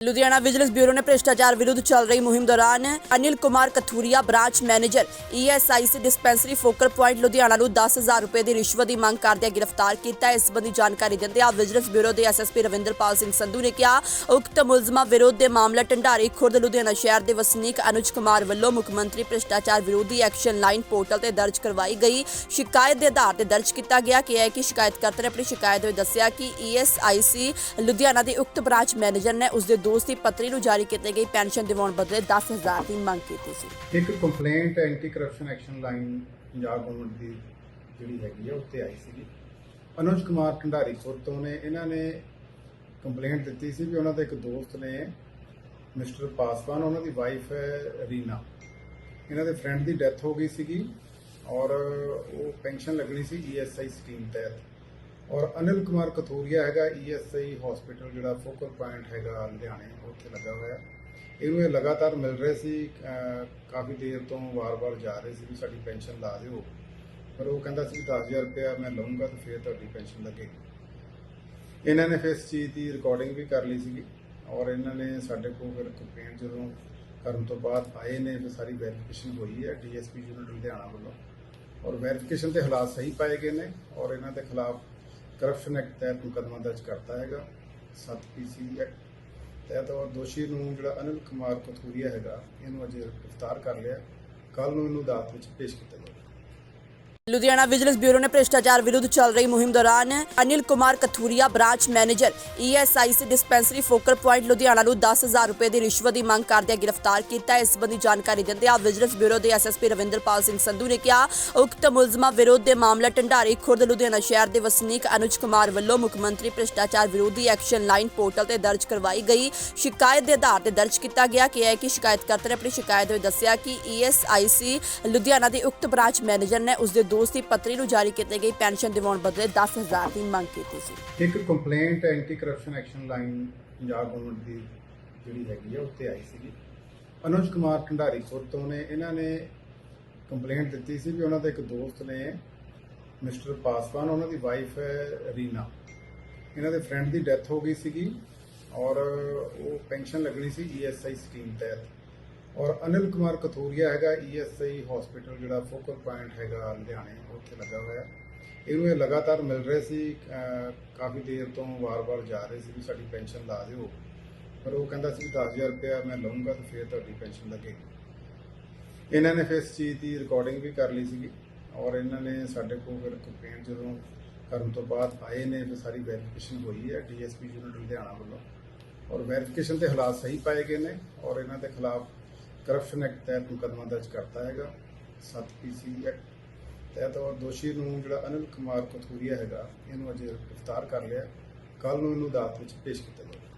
Ludhiana vigilance bureau ਨੇ ਭ੍ਰਿਸ਼ਟਾਚਾਰ ਵਿਰੁੱਧ ਚੱਲ ਰਹੀ ਮੁਹਿੰਮ ਦੌਰਾਨ Anil Kumar Kathuria, branch manager ESIC dispensary focal point Ludhiana ਨੂੰ 10000 ਰੁਪਏ ਦੀ ਰਿਸ਼ਵਤ ਦੀ ਮੰਗ ਕਰਦਿਆਂ ਗ੍ਰਿਫਤਾਰ ਕੀਤਾ। ਇਸ ਸੰਬੰਧੀ ਜਾਣਕਾਰੀ ਦਿੰਦਿਆਂ ਵਿਜੀਲੈਂਸ ਬਿਊਰੋ ਦੇ ਐਸਐਸਪੀ ਰਵਿੰਦਰਪਾਲ ਸਿੰਘ ਸੰਧੂ ਨੇ ਕਿਹਾ, ਉਕਤ ਮੁਲਜ਼ਮਾਂ ਵਿਰੁੱਧ ਦੇ ਮਾਮਲਾ ਢੰਡਾਰੀ ਖੁਰਦ ਲੁਧਿਆਣਾ ਸ਼ਹਿਰ ਦੇ ਵਸਨੀਕ ਅਨੁਜ ਕੁਮਾਰ ਵੱਲੋਂ ਮੁੱਖ ਮੰਤਰੀ ਭ੍ਰਿਸ਼ਟਾਚਾਰ ਵਿਰੋਧੀ ਐਕਸ਼ਨ ਲਾਈਨ ਪੋਰਟਲ ਤੇ ਦਰਜ ਕਰਵਾਈ ਗਈ। ਸ਼ਿਕਾਇਤ ਦੇ ਆਧਾਰ ਤੇ ਦਰਜ ਕੀਤਾ ਗਿਆ ਕਿ ਹੈ ਕਿ ਸ਼ਿਕਾਇਤਕਰਤਾ ਨੇ ਆਪਣੀ ਸ਼ਿਕਾਇਤ ਵਿੱਚ ਦੱਸਿਆ ਕਿ ਈਐਸਆਈਸੀ ਲੁਧਿਆਣਾ ਦੇ ਉਕਤ ਬ੍ਰਾਂਚ ਮੈਨੇਜਰ ਨੇ ਉਸ ਦੇ ਦੋਸਤ ਦੀ ਪਤਨੀ ਨੂੰ ਜਾਰੀ ਕੀਤੀ ਗਈ ਪੈਨਸ਼ਨ ਦਿਵਾਉਣ ਬਦਲੇ 10000 ਦੀ ਮੰਗ ਕੀਤੀ ਸੀ। ਇੱਕ complaint anti corruption action line Punjab government ਦੀ ਜਿਹੜੀ ਹੈਗੀ ਆ, ਉੱਤੇ ਆਈ ਸੀਗੀ। ਅਨੁਜ ਕੁਮਾਰ ਢੰਡਾਰੀ ਖੁਰ ਤੋਂ ਨੇ, ਇਹਨਾਂ ਨੇ ਕੰਪਲੇਂਟ ਦਿੱਤੀ ਸੀ ਵੀ ਉਹਨਾਂ ਦਾ ਇੱਕ ਦੋਸਤ ਨੇ ਮਿਸਟਰ ਪਾਸਵਾਨ, ਉਹਨਾਂ ਦੀ ਵਾਈਫ ਹੈ ਰੀਨਾ। ਇਹਨਾਂ ਦੇ ਫਰੈਂਡ ਦੀ ਡੈਥ ਹੋ ਗਈ ਸੀਗੀ ਔਰ ਉਹ ਪੈਨਸ਼ਨ ਲੱਗਣੀ ਸੀ ਈਐਸਆਈ ਸਕੀਮ ਤਹਿਤ। ਔਰ ਅਨਿਲ ਕੁਮਾਰ ਕਥੂਰੀਆ ਹੈਗਾ ਈਐਸਆਈ ਹਸਪੀਟਲ ਜਿਹੜਾ ਫੋਕਲ ਪੁਆਇੰਟ ਹੈਗਾ ਲੁਧਿਆਣੇ, ਉੱਥੇ ਲੱਗਾ ਹੋਇਆ। ਇਹਨੂੰ ਇਹ ਲਗਾਤਾਰ ਮਿਲ ਰਹੇ ਸੀ ਕਾਫੀ ਦੇਰ ਤੋਂ ਵਾਰ-ਵਾਰ ਜਾ ਰਹੇ ਸੀ ਵੀ ਸਾਡੀ ਪੈਨਸ਼ਨ ਲਾ ਦਿਓ। ਪਰ ਉਹ ਕਹਿੰਦਾ ਸੀ 10000 ਰੁਪਇਆ ਮੈਂ ਲਵਾਂਗਾ ਤਾਂ ਫਿਰ ਤੁਹਾਡੀ ਪੈਨਸ਼ਨ ਲੱਗੇਗੀ ਇਹਨਾਂ ਨੇ ਫਿਰ ਇਸ ਚੀਜ਼ ਦੀ ਰਿਕਾਰਡਿੰਗ ਵੀ ਕਰ ਲਈ ਸੀਗੀ ਔਰ ਇਹਨਾਂ ਨੇ ਸਾਡੇ ਕੋਲ ਫਿਰ ਕੰਪਲੇਂਟ ਜਦੋਂ ਕਰਨ ਤੋਂ ਬਾਅਦ ਆਏ ਨੇ, ਫਿਰ ਸਾਰੀ ਵੈਰੀਫਿਕੇਸ਼ਨ ਹੋਈ ਹੈ ਡੀਐਸਪੀ ਯੂਨਿਟ ਲੁਧਿਆਣਾ ਵੱਲੋਂ। ਔਰ ਵੈਰੀਫਿਕੇਸ਼ਨ ਦੇ ਹਾਲਾਤ ਸਹੀ ਪਾਏ ਗਏ ਨੇ ਔਰ ਇਹਨਾਂ ਦੇ ਖਿਲਾਫ ਕਰਪਸ਼ਨ ਐਕਟ ਤਹਿਤ ਮੁਕੱਦਮਾ ਦਰਜ ਕਰਤਾ ਹੈਗਾ 7 ਪੀਸੀ ਐਕਟ ਤਹਿਤ, ਔਰ ਦੋਸ਼ੀ ਨੂੰ ਜਿਹੜਾ ਅਨਿਲ ਕੁਮਾਰ ਕਥੂਰੀਆ ਹੈਗਾ, ਇਹਨੂੰ ਅਜੇ ਗ੍ਰਿਫਤਾਰ ਕਰ ਲਿਆ। ਕੱਲ ਨੂੰ ਇਹਨੂੰ ਅਦਾਲਤ ਵਿੱਚ ਪੇਸ਼ ਕੀਤਾ ਜਾਵੇਗਾ। ਲੁਧਿਆਣਾ ਵਿਜੀਲੈਂਸ ਬਿਊਰੋ ਨੇ ਭ੍ਰਿਸ਼ਟਾਚਾਰ ਵਿਰੁੱਧ ਚੱਲ ਰਹੀ ਮੁਹਿੰਮ ਦੌਰਾਨ Anil Kumar Kathuria, branch manager ESIC dispensary focal point Ludhiana ਨੂੰ 10000 ਰੁਪਏ ਦੀ ਰਿਸ਼ਵਤ ਦੀ ਮੰਗ ਕਰਦਿਆਂ ਗ੍ਰਿਫਤਾਰ ਕੀਤਾ। ਇਸ ਸੰਬੰਧੀ ਜਾਣਕਾਰੀ ਦਿੰਦਿਆਂ ਵਿਜੀਲੈਂਸ ਬਿਊਰੋ ਦੇ ਐਸਐਸਪੀ ਰਵਿੰਦਰਪਾਲ ਸਿੰਘ ਸੰਧੂ ਨੇ ਕਿਹਾ, ਉਕਤ ਮੁਲਜ਼ਮਾਂ ਵਿਰੁੱਧ ਦੇ ਮਾਮਲਾ ਢੰਡਾਰੀ ਖੁਰਦ ਲੁਧਿਆਣਾ ਸ਼ਹਿਰ ਦੇ ਵਸਨੀਕ ਅਨੁਜ ਕੁਮਾਰ ਵੱਲੋਂ ਮੁੱਖ ਮੰਤਰੀ ਭ੍ਰਿਸ਼ਟਾਚਾਰ ਵਿਰੋਧੀ ਐਕਸ਼ਨ ਲਾਈਨ ਪੋਰਟਲ ਤੇ ਦਰਜ ਕਰਵਾਈ ਗਈ। ਸ਼ਿਕਾਇਤ ਦੇ ਆਧਾਰ ਤੇ ਦਰਜ ਕੀਤਾ ਗਿਆ ਕਿ ਹੈ ਕਿ ਸ਼ਿਕਾਇਤਕਰਤਾ ਨੇ ਆਪਣੀ ਸ਼ਿਕਾਇਤ ਵਿੱਚ ਦੱਸਿਆ ਕਿ ਈਐਸਆਈਸੀ ਲੁਧਿਆਣਾ ਦੇ ਉਕਤ ਬ੍ਰਾਂਚ ਮੈਨੇਜਰ ਨੇ ਉਸ ਦੇ ਉਸ ਦੀ ਪਤਨੀ ਨੂੰ ਜਾਰੀ ਕੀਤੀ ਗਈ ਪੈਨਸ਼ਨ ਦਿਵਾਉਣ ਬਦਲੇ 10000 ਦੀ ਮੰਗ ਕੀਤੀ ਸੀ। ਇੱਕ complaint anti corruption action line Punjab government ਦੀ ਜਿਹੜੀ ਹੈਗੀ ਆ, ਉੱਤੇ ਆਈ ਸੀਗੀ। ਅਨੁਜ ਕੁਮਾਰ ਢੰਡਾਰੀ ਖੁਰ ਤੋਂ ਨੇ, ਇਹਨਾਂ ਨੇ ਕੰਪਲੇਂਟ ਦਿੱਤੀ ਸੀ ਵੀ ਉਹਨਾਂ ਦਾ ਇੱਕ ਦੋਸਤ ਨੇ ਮਿਸਟਰ ਪਾਸਵਾਨ, ਉਹਨਾਂ ਦੀ ਵਾਈਫ ਹੈ ਰੀਨਾ। ਇਹਨਾਂ ਦੇ ਫਰੈਂਡ ਦੀ ਡੈਥ ਹੋ ਗਈ ਸੀਗੀ ਔਰ ਉਹ ਪੈਨਸ਼ਨ ਲੱਗਣੀ ਸੀ ਈਐਸਆਈ ਸਕੀਮ ਤਹਿਤ। ਔਰ ਅਨਿਲ ਕੁਮਾਰ ਕਥੂਰੀਆ ਹੈਗਾ ਈਐਸਆਈ ਹਸਪੀਟਲ ਜਿਹੜਾ ਫੋਕਲ ਪੁਆਇੰਟ ਹੈਗਾ ਲੁਧਿਆਣੇ, ਉੱਥੇ ਲੱਗਾ ਹੋਇਆ। ਇਹਨੂੰ ਇਹ ਲਗਾਤਾਰ ਮਿਲ ਰਹੇ ਸੀ ਕਾਫੀ ਦੇਰ ਤੋਂ ਵਾਰ-ਵਾਰ ਜਾ ਰਹੇ ਸੀ ਵੀ ਸਾਡੀ ਪੈਨਸ਼ਨ ਲਾ ਦਿਓ। ਪਰ ਉਹ ਕਹਿੰਦਾ ਸੀ 10000 ਰੁਪਇਆ ਮੈਂ ਲਵਾਂਗਾ ਤਾਂ ਫਿਰ ਤੁਹਾਡੀ ਪੈਨਸ਼ਨ ਲੱਗੇਗੀ। ਇਹਨਾਂ ਨੇ ਫਿਰ ਇਸ ਚੀਜ਼ ਦੀ ਰਿਕਾਰਡਿੰਗ ਵੀ ਕਰ ਲਈ ਸੀਗੀ ਔਰ ਇਹਨਾਂ ਨੇ ਸਾਡੇ ਕੋਲ ਫਿਰ ਕੰਪਲੇਂਟ ਜਦੋਂ ਕਰਨ ਤੋਂ ਬਾਅਦ ਆਏ ਨੇ, ਫਿਰ ਸਾਰੀ ਵੈਰੀਫਿਕੇਸ਼ਨ ਹੋਈ ਹੈ ਡੀਐਸਪੀ ਯੂਨਿਟ ਲੁਧਿਆਣਾ ਵੱਲੋਂ। ਔਰ ਵੈਰੀਫਿਕੇਸ਼ਨ ਦੇ ਹਾਲਾਤ ਸਹੀ ਪਾਏ ਗਏ ਨੇ ਔਰ ਇਹਨਾਂ ਦੇ ਖਿਲਾਫ ਕਰਪਸ਼ਨ ਐਕਟ ਤਹਿਤ ਮੁਕੱਦਮਾ ਦਰਜ ਕਰਤਾ ਹੈਗਾ 7 ਪੀਸੀ ਐਕਟ ਤਹਿਤ, ਔਰ ਦੋਸ਼ੀ ਨੂੰ ਜਿਹੜਾ ਅਨਿਲ ਕੁਮਾਰ ਕਥੂਰੀਆ ਹੈਗਾ, ਇਹਨੂੰ ਅਜੇ ਗ੍ਰਿਫਤਾਰ ਕਰ ਲਿਆ। ਕੱਲ ਨੂੰ ਇਹਨੂੰ ਅਦਾਲਤ ਵਿੱਚ ਪੇਸ਼ ਕੀਤਾ ਜਾਵੇਗਾ